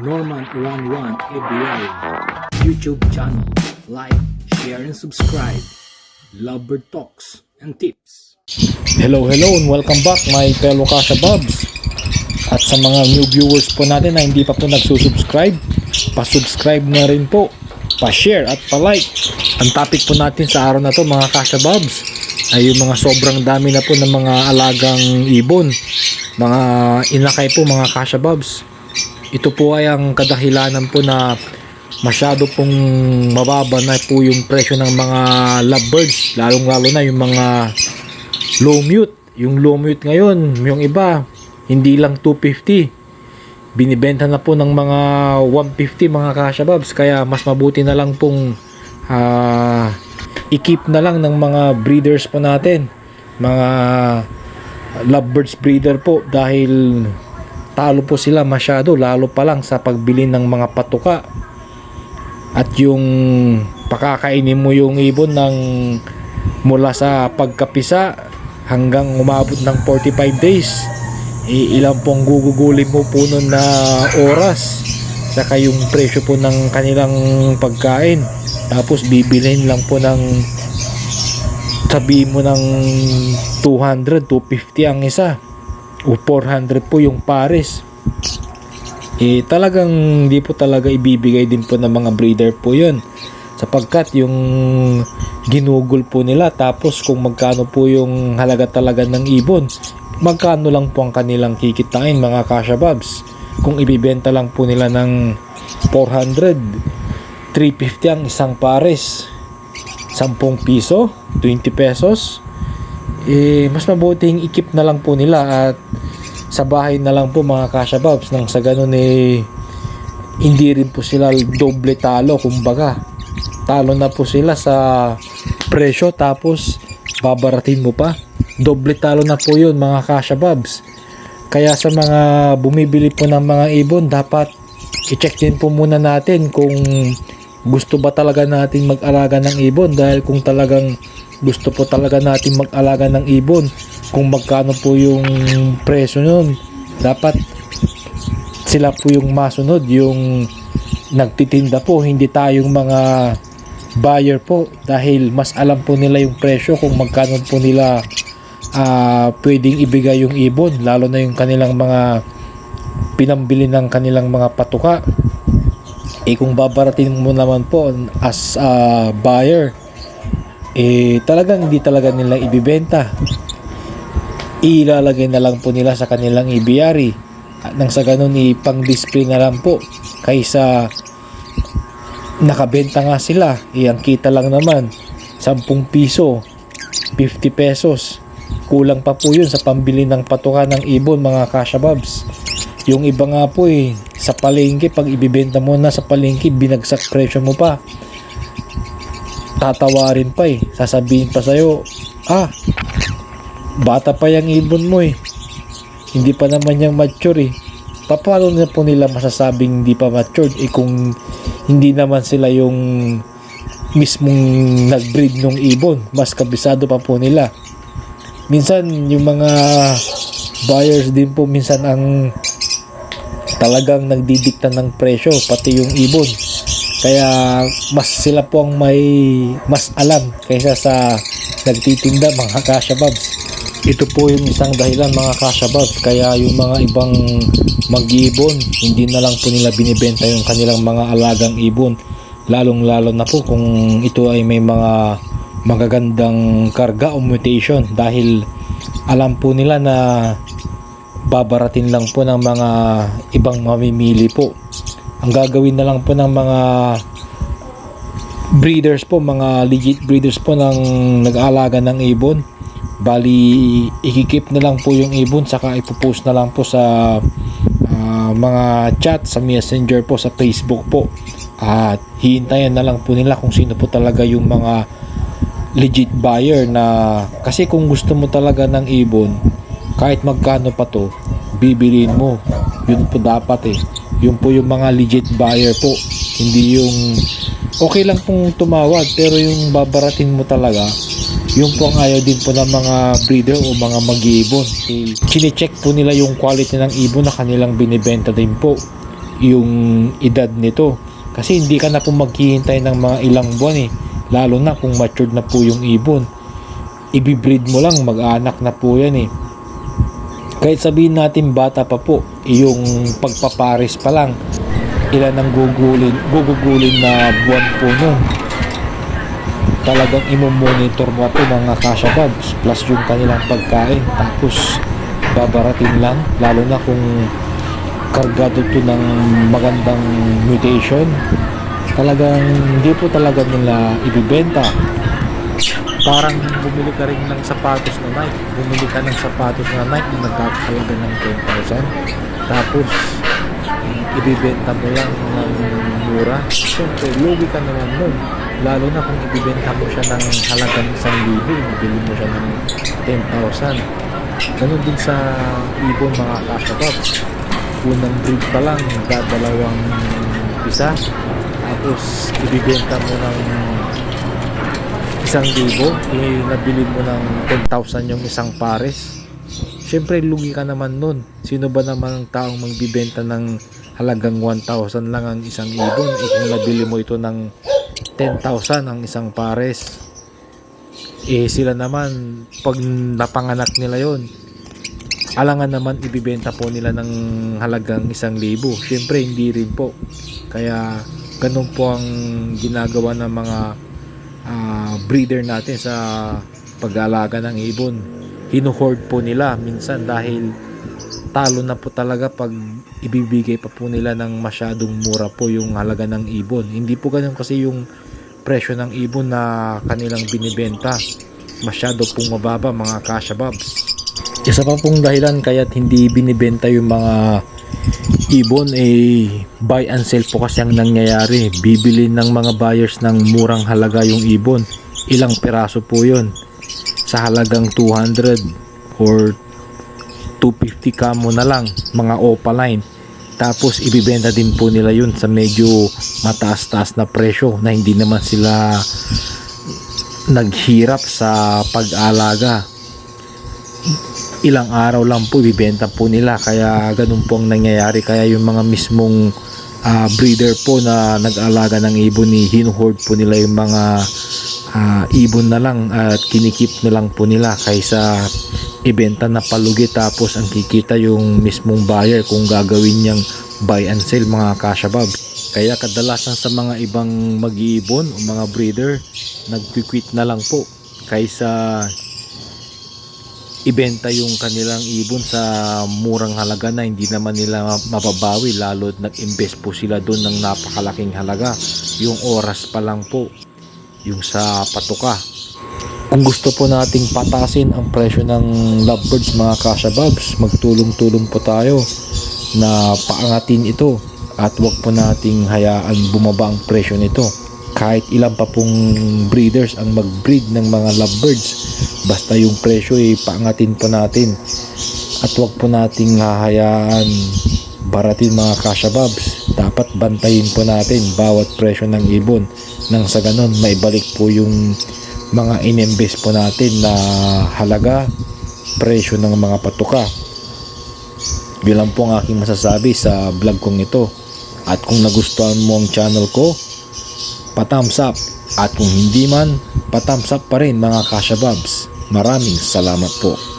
Norman Iran 1 ABL YouTube channel. Like, share, and subscribe. Lovebird Talks and Tips. Hello, hello, and welcome back my fellow Kasha Bubs. At sa mga new viewers po natin na hindi pa po nagsusubscribe, pa-subscribe na rin po, pa-share at pa-like. Ang topic po natin sa araw na to mga Kasha Bubs ay yung mga sobrang dami na po ng mga alagang ibon. Mga inakay po mga Kasha Bubs. Ito po ay ang kadahilanan po na masyado pong mababa na po yung presyo ng mga lovebirds lalong lalo na yung mga low mute. Yung low mute ngayon yung iba hindi lang 250 binibenta na po ng mga 150 mga kashababs kaya mas mabuti na lang pong ah, i-keep na lang ng mga breeders po natin. Mga lovebirds breeder po dahil talo po sila masyado lalo pa lang sa pagbili ng mga patuka. At yung pakakainin mo yung ibon ng mula sa pagkapisa hanggang umabot ng 45 days eh, ilan pong gugugulin mo po nun na oras saka yung presyo po ng kanilang pagkain. Tapos bibilhin lang po ng sabihin mo ng 200 250 ang isa o 400 po yung pares. Eh talagang hindi po talaga ibibigay din po ng mga breeder po yun. Sapagkat yung ginugol po nila tapos kung magkano po yung halaga talaga ng ibon magkano lang po ang kanilang kikitain mga kashababs kung ibibenta lang po nila ng 400 350 ang isang pares. 10 piso 20 pesos eh mas mabuting ikip na lang po nila at sa bahay na lang po mga kashababs nang sa ganun eh hindi rin po sila doble talo kumbaga. Talo na po sila sa presyo tapos babaratin mo pa. Doble talo na po yun mga kashababs kaya sa mga bumibili po ng mga ibon dapat i-check din po muna natin kung gusto ba talaga natin mag-alaga ng ibon. Dahil kung talagang gusto po talaga natin mag-alaga ng ibon kung magkano po yung presyo nun. Dapat sila po yung masunod yung nagtitinda po hindi tayong mga buyer po dahil mas alam po nila yung presyo kung magkano po nila ah, pwedeng ibigay yung ibon lalo na yung kanilang mga pinambili ng kanilang mga patuka. Eh kung babaratin mo naman po as a buyer eh talagang hindi talaga nila ibibenta. Ilalagay na lang po nila sa kanilang ibiyari at nang sa ganun ipang display na lang po kaysa nakabenta nga sila. Eh kita lang naman 10 piso 50 pesos. Kulang pa po yun sa pambili ng patuka ng ibon mga kashababs yung iba nga po eh sa palengke pag ibibenta mo na sa palengke binagsak presyo mo pa tatawarin pa eh. Sasabihin pa sa'yo ah bata pa yung ibon mo eh. Hindi pa naman yung mature eh. Pa- paano na po nila masasabing hindi pa matured? Eh kung hindi naman sila yung mismong nag-breed ng ibon mas kabisado pa po nila. Minsan yung mga buyers din po minsan ang talagang nagdidikta ng presyo pati yung ibon kaya mas sila po ang may mas alam kaysa sa nagtitinda mga kashababs ito po yung isang dahilan mga kashababs kaya yung mga ibang mag-ibon hindi na lang po nila binibenta yung kanilang mga alagang ibon. Lalong lalo na po kung ito ay may mga magagandang karga o mutation. Dahil alam po nila na babaratin lang po ng mga ibang mamimili po ang gagawin na lang po ng mga breeders po mga legit breeders po ng nag-aalaga ng ibon. Bali ikikip na lang po yung ibon saka ipopost na lang po sa ah, mga chat sa messenger po sa facebook po. At hihintayin na lang po nila kung sino po talaga yung mga legit buyer na kasi kung gusto mo talaga ng ibon kahit magkano pa to bibilin mo. Yun po dapat eh yun po yung mga legit buyer po hindi yung okay lang pong tumawag pero yung babaratin mo talaga yung po ang ayaw din po ng mga breeder o mga mag-iibon. Chinecheck po nila yung quality ng ibon na kanilang binibenta din po. yung edad nito. Kasi hindi ka na po maghihintay ng mga ilang buwan eh. Lalo na kung matured na po yung ibon. Ibibreed mo lang, mag-anak na po yan eh. Kahit sabihin natin bata pa po, yung pagpapares pa lang, ilan ang gugulin, gugugulin na buwan po nun. Talagang imomonitor mo po mga kasha bugs plus yung kanilang pagkain. Tapos babaratin lang, lalo na kung kargado to ng magandang mutation. Talagang hindi po talaga nila ibibenta parang bumili ka rin ng sapatos na Nike. Bumili ka ng sapatos na Nike na nagkakahalaga ng 10,000. Tapos, ibibenta mo lang ng mura. Siyempre, lugi ka naman nun. Lalo na kung ibibenta mo siya ng halagang 1,000, ibili mo siya ng 10,000. Ganun din sa ibon mga kashababs. Unang breed pa lang, dadalawang isa. Tapos, ibibenta mo ng isang libo, nabili mo ng 10,000 yung isang pares. Siyempre, lugi ka naman nun. Sino ba naman ang taong magbibenta ng halagang 1,000 lang ang isang ibon? Eh, kung nabili mo ito ng 10,000 ang isang pares. Eh, sila naman, pag napanganak nila yon alangan naman ibibenta po nila ng halagang isang libo. Siyempre, hindi rin po. Kaya, ganun po ang ginagawa ng mga ah, breeder natin sa pag-aalaga ng ibon. Hinuhoard po nila minsan dahil talo na po talaga pag ibibigay pa po nila ng masyadong mura po yung halaga ng ibon. Hindi po ganun kasi yung presyo ng ibon na kanilang binibenta. Masyado pong mababa mga kasha bobs. Isa pa pong dahilan kaya't hindi binibenta yung mga ibon eh buy and sell po kasi ang nangyayari. Bibili ng mga buyers ng murang halaga yung ibon. Ilang piraso po yon sa halagang 200 or 250 kamo na lang mga opaline tapos ibibenta din po nila yun sa medyo mataas-taas na presyo na hindi naman sila naghirap sa pag-alaga ilang araw lang po ibibenta po nila. Kaya ganun po ang nangyayari. Kaya yung mga mismong ah, breeder po na nag-alaga ng ibon ni hinuhoard po nila yung mga ah, ibon na lang at kinikip na lang po nila kaysa ibenta na palugi. Tapos ang kikita yung mismong buyer kung gagawin niyang buy and sell mga kasyabab kaya kadalasan sa mga ibang mag-iibon o mga breeder nagquiquit na lang po kaysa ibenta yung kanilang ibon sa murang halaga na hindi naman nila mababawi lalo nag-invest po sila doon ng napakalaking halaga. Yung oras pa lang po yung sa patuka. Kung gusto po nating patasin ang presyo ng lovebirds mga kashababs magtulong-tulong po tayo na paangatin ito at wag po nating hayaan bumaba ang presyo nito kahit ilan pa pong breeders ang mag-breed ng mga lovebirds basta yung presyo ay paangatin po natin. At wag po nating hahayaan baratin mga kashababs dapat bantayin po natin bawat presyo ng ibon. Nang sa ganon maibalik po yung mga inimbest po natin na halaga presyo ng mga patuka. Yun lang po ang aking masasabi sa vlog kong ito. At kung nagustuhan mo ang channel ko patthumbs up at kung hindi man patthumbs up pa rin mga kashababs maraming salamat po